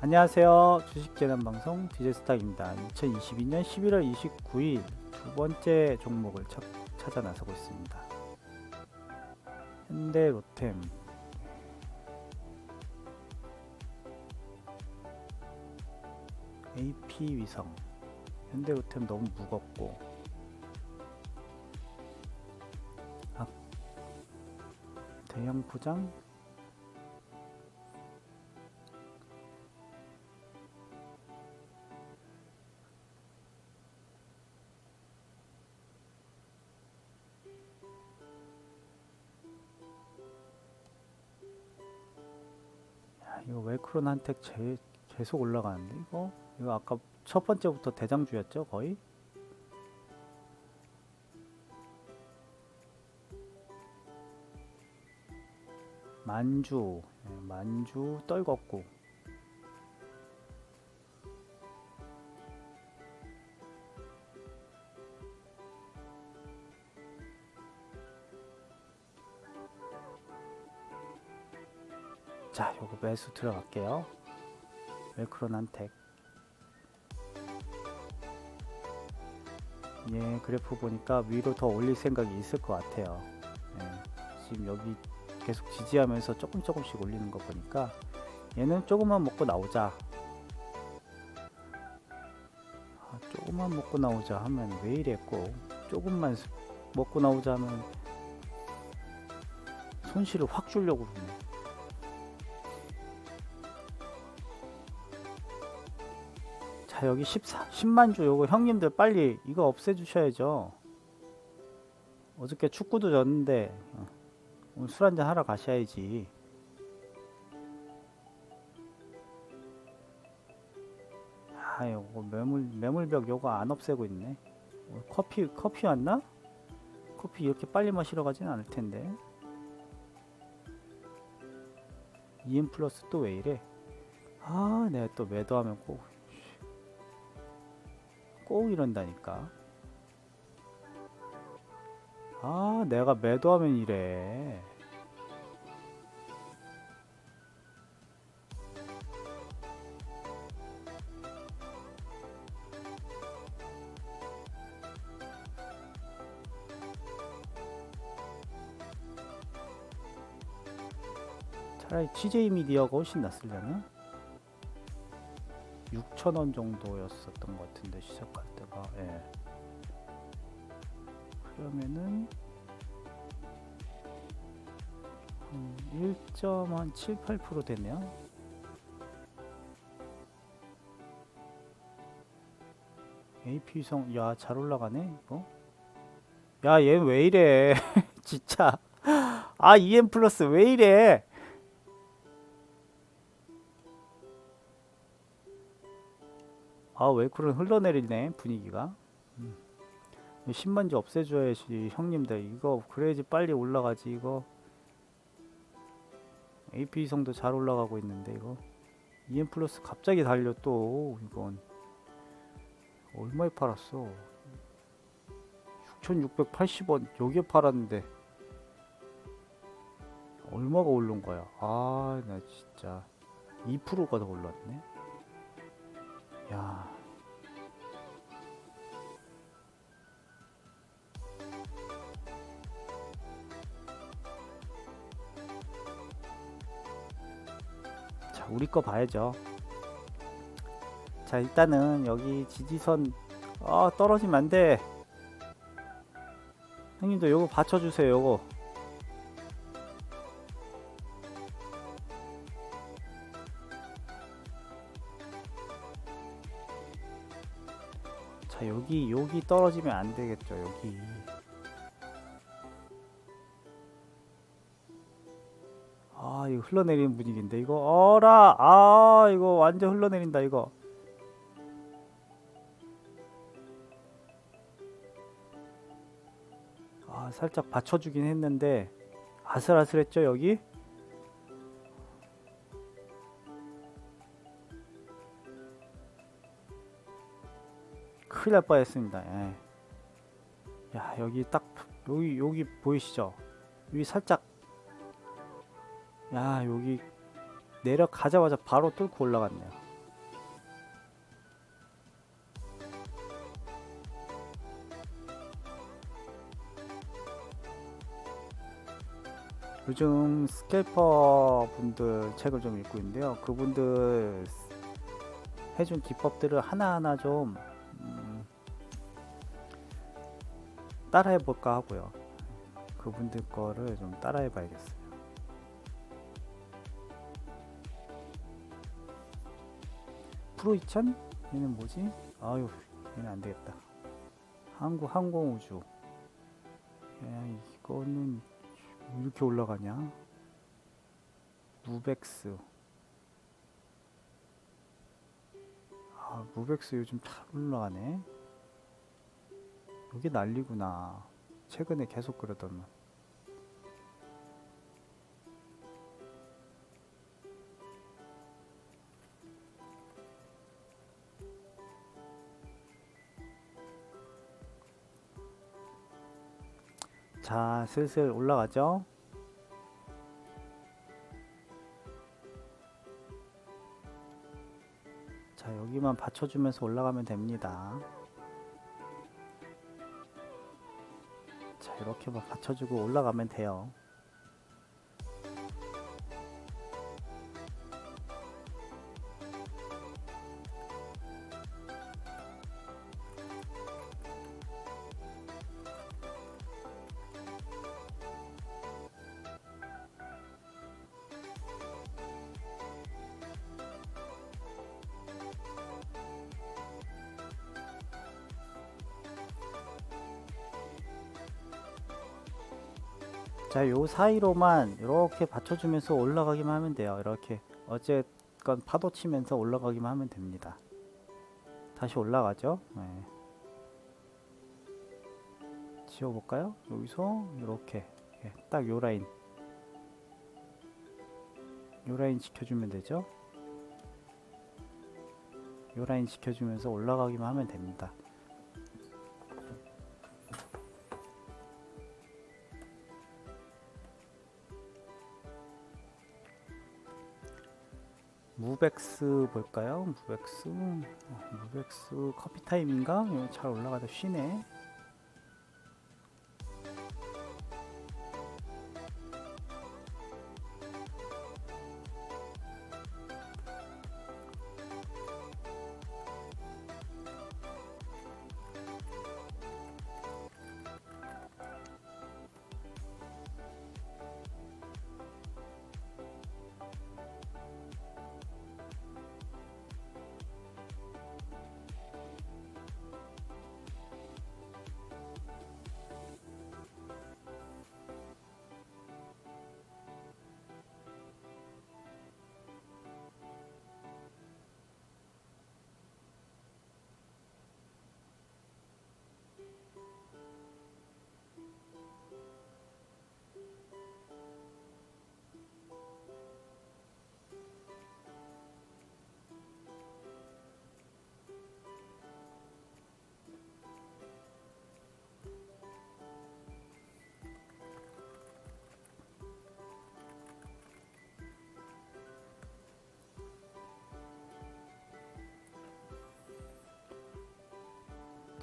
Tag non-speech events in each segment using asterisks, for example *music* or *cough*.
안녕하세요. 주식재난방송 디제스탁입니다. 2022년 11월 29일 두 번째 종목을 찾, 찾아 나서고 있습니다. 현대 로템 AP위성 현대 로템 너무 무겁고 아, 대형 포장 웰크론 한택 제, 계속 올라가는데 이거 이거 아까 첫 번째부터 대장주였죠 거의? 만주 예, 만주 떨궜고 매수 들어갈게요. 한택 예 그래프 보니까 위로 더 올릴 생각이 있을 것 같아요. 예, 지금 여기 계속 지지하면서 조금 조금씩 올리는 거 보니까 얘는 조금만 먹고 나오자. 아, 조금만 먹고 나오자 하면 왜 이랬고 조금만 스- 먹고 나오자 하면 손실을 확 주려고 그러네 자 여기 14, 10만 주 요거 형님들 빨리 이거 없애주셔야죠. 어저께 축구도 졌는데 어, 오늘 술 한잔 하러 가셔야지. 아 요거 매물 매물벽 요거 안 없애고 있네. 어, 커피 커피 왔나? 커피 이렇게 빨리 마시러 가진 않을 텐데. EM 플러스 또 왜 이래? 아 내가 또 매도하면 꼭 꼭 이런다니까. 아, 내가 매도하면 이래. 차라리 CJ 미디어가 훨씬 낫으려나? 6,000원 정도였었던 것 같은데 시작할 때가 예. 그러면은 음, 1.78% 되네요. AP성 야 잘 올라가네 이거. 야얘 왜 이래 *laughs* 진짜 아 EM 플러스 왜 이래 아 웨이크는 흘러내리네 분위기가. 음. 10만지 없애줘야지 형님들. 이거 그래야지 빨리 올라가지 이거. AP 성도 잘 올라가고 있는데 이거. EM 플러스 갑자기 달려 또 이건. 얼마에 팔았어? 6680원 여기에 팔았는데. 얼마가 오른 거야? 아 나 진짜. 2%가 더 올랐네 야. 자, 우리 거 봐야죠. 자, 일단은 여기 지지선 아, 떨어지면 안 돼. 형님도 요거 받쳐 주세요. 요거. 여기 여기 떨어지면 안 되겠죠 여기. 아 이거 흘러내리는 분위기인데 이거. 어라! 아 이거 완전 흘러내린다 이거. 아 살짝 받쳐주긴 했는데 아슬아슬했죠 여기 큰일 날 뻔했습니다. 예. 야 여기 딱 여기 여기 보이시죠? 여기 살짝 야 여기 내려가자마자 바로 뚫고 올라갔네요. 요즘 스케이퍼 분들 책을 좀 읽고 있는데요. 그분들 해준 기법들을 하나하나 좀 따라해 볼까 하고요. 그분들 거를 좀 따라해 봐야겠어요. 프로 2000? 얘는 뭐지? 아유, 얘는 안 되겠다. 한국 항공우주. 야, 이거는 왜 이렇게 올라가냐? 무벡스. 아, 무벡스 요즘 잘 올라가네. 여기 난리구나. 최근에 계속 그러더만. 자, 슬슬 올라가죠. 자, 여기만 받쳐주면서 올라가면 됩니다. 이렇게만 받쳐주고 올라가면 돼요. 자, 요 사이로만 이렇게 받쳐주면서 올라가기만 하면 돼요. 이렇게 어쨌건 파도 치면서 올라가기만 하면 됩니다. 다시 올라가죠. 네. 지워볼까요? 여기서 이렇게 예, 딱요 라인 요 라인 지켜주면 되죠. 요 라인 지켜주면서 올라가기만 하면 됩니다. 무벡스 볼까요? 무벡스 어, 무벡스 커피 타임인가? 이거 잘 올라가다 쉬네.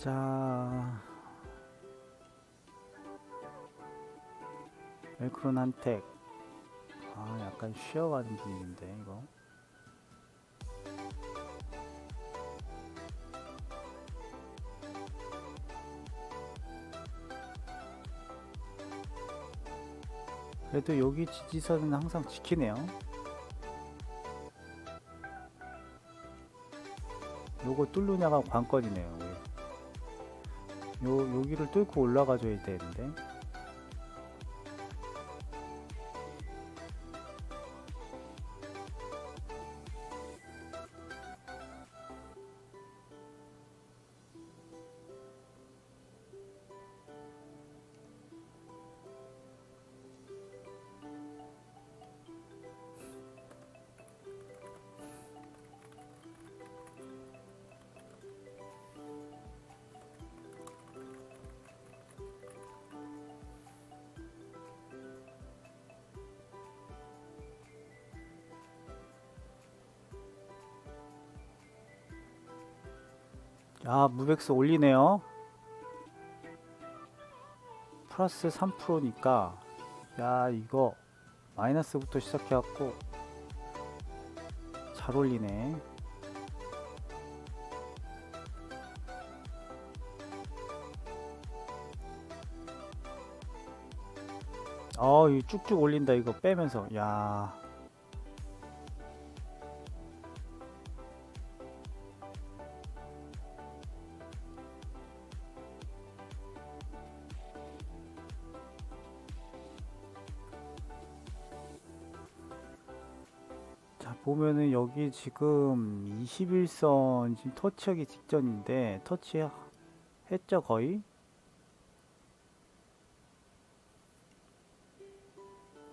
자, 멜크론 한택. 아, 약간 쉬어가는 분위기인데 이거. 그래도 여기 지지선은 항상 지키네요. 요거 뚫느냐가 관건이네요. 왜. 요 여기를 뚫고 올라가줘야 되는데 야 무벡스 올리네요 플러스 3%니까 야 이거 마이너스부터 시작해갖고 잘 올리네. 어, 이 쭉쭉 올린다 이거 빼면서. 야. 보면은 여기 지금 21선 지금 터치하기 직전인데 터치 했죠, 거의?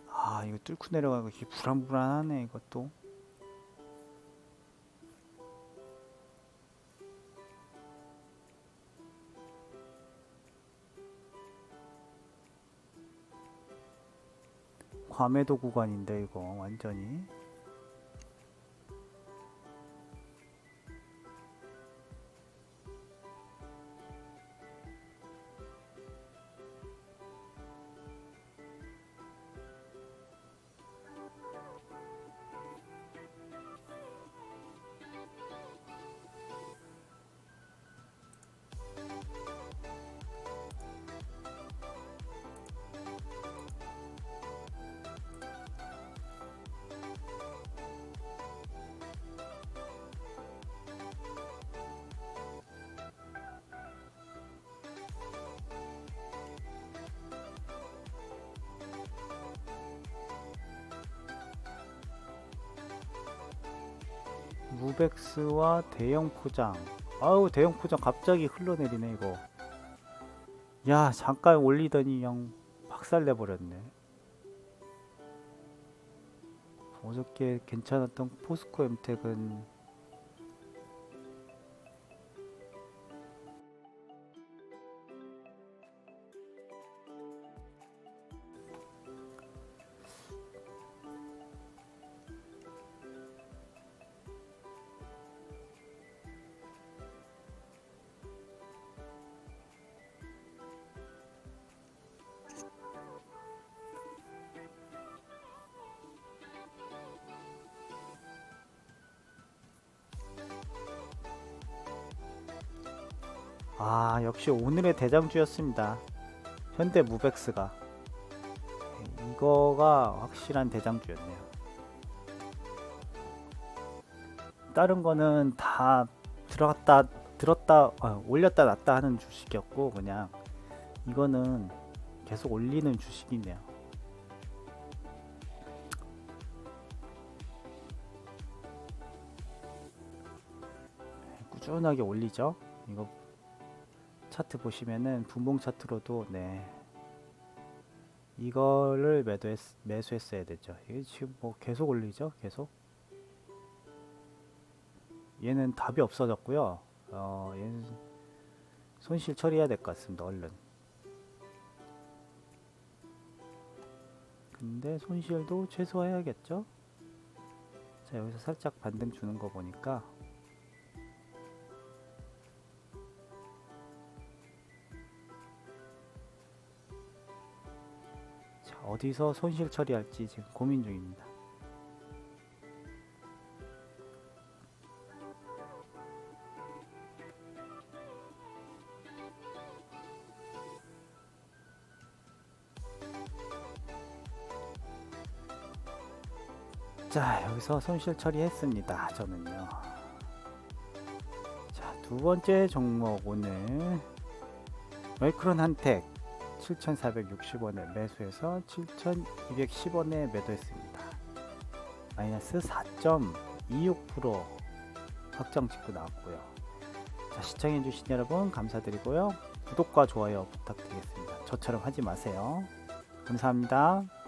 아, 이거 뚫고 내려가고 이게 불안불안하네, 이것도. 과매도 구간인데, 이거 완전히. 무백스와 대형 포장. 아우 대형 포장 갑자기 흘러내리네 이거. 야 잠깐 올리더니 그냥 박살내 버렸네. 어저께 괜찮았던 포스코 엠텍은 아 역시 오늘의 대장주였습니다. 현대 무백스가 이거가 확실한 대장주였네요. 다른 거는 다 들어갔다 들었다 아, 올렸다 놨다 하는 주식이었고 그냥 이거는 계속 올리는 주식이네요. 꾸준하게 올리죠. 이거 차트 보시면은 분봉 차트로도 네 이거를 매도했 매수했어야 되죠. 이게 지금 뭐 계속 올리죠. 계속 얘는 답이 없어졌고요. 어 얘는 손실 처리해야 될 것 같습니다. 얼른. 근데 손실도 최소화해야겠죠. 자 여기서 살짝 반등 주는 거 보니까 어디서 손실 처리할지 지금 고민 중입니다. 자, 여기서 손실 처리했습니다. 저는요. 자, 두 번째 종목 오늘 마이크론 한텍 7,460원에 매수해서 7,210원에 매도했습니다. 마이너스 4.26% 확정 찍고 나왔고요. 자, 시청해주신 여러분 감사드리고요. 구독과 좋아요 부탁드리겠습니다. 저처럼 하지 마세요. 감사합니다.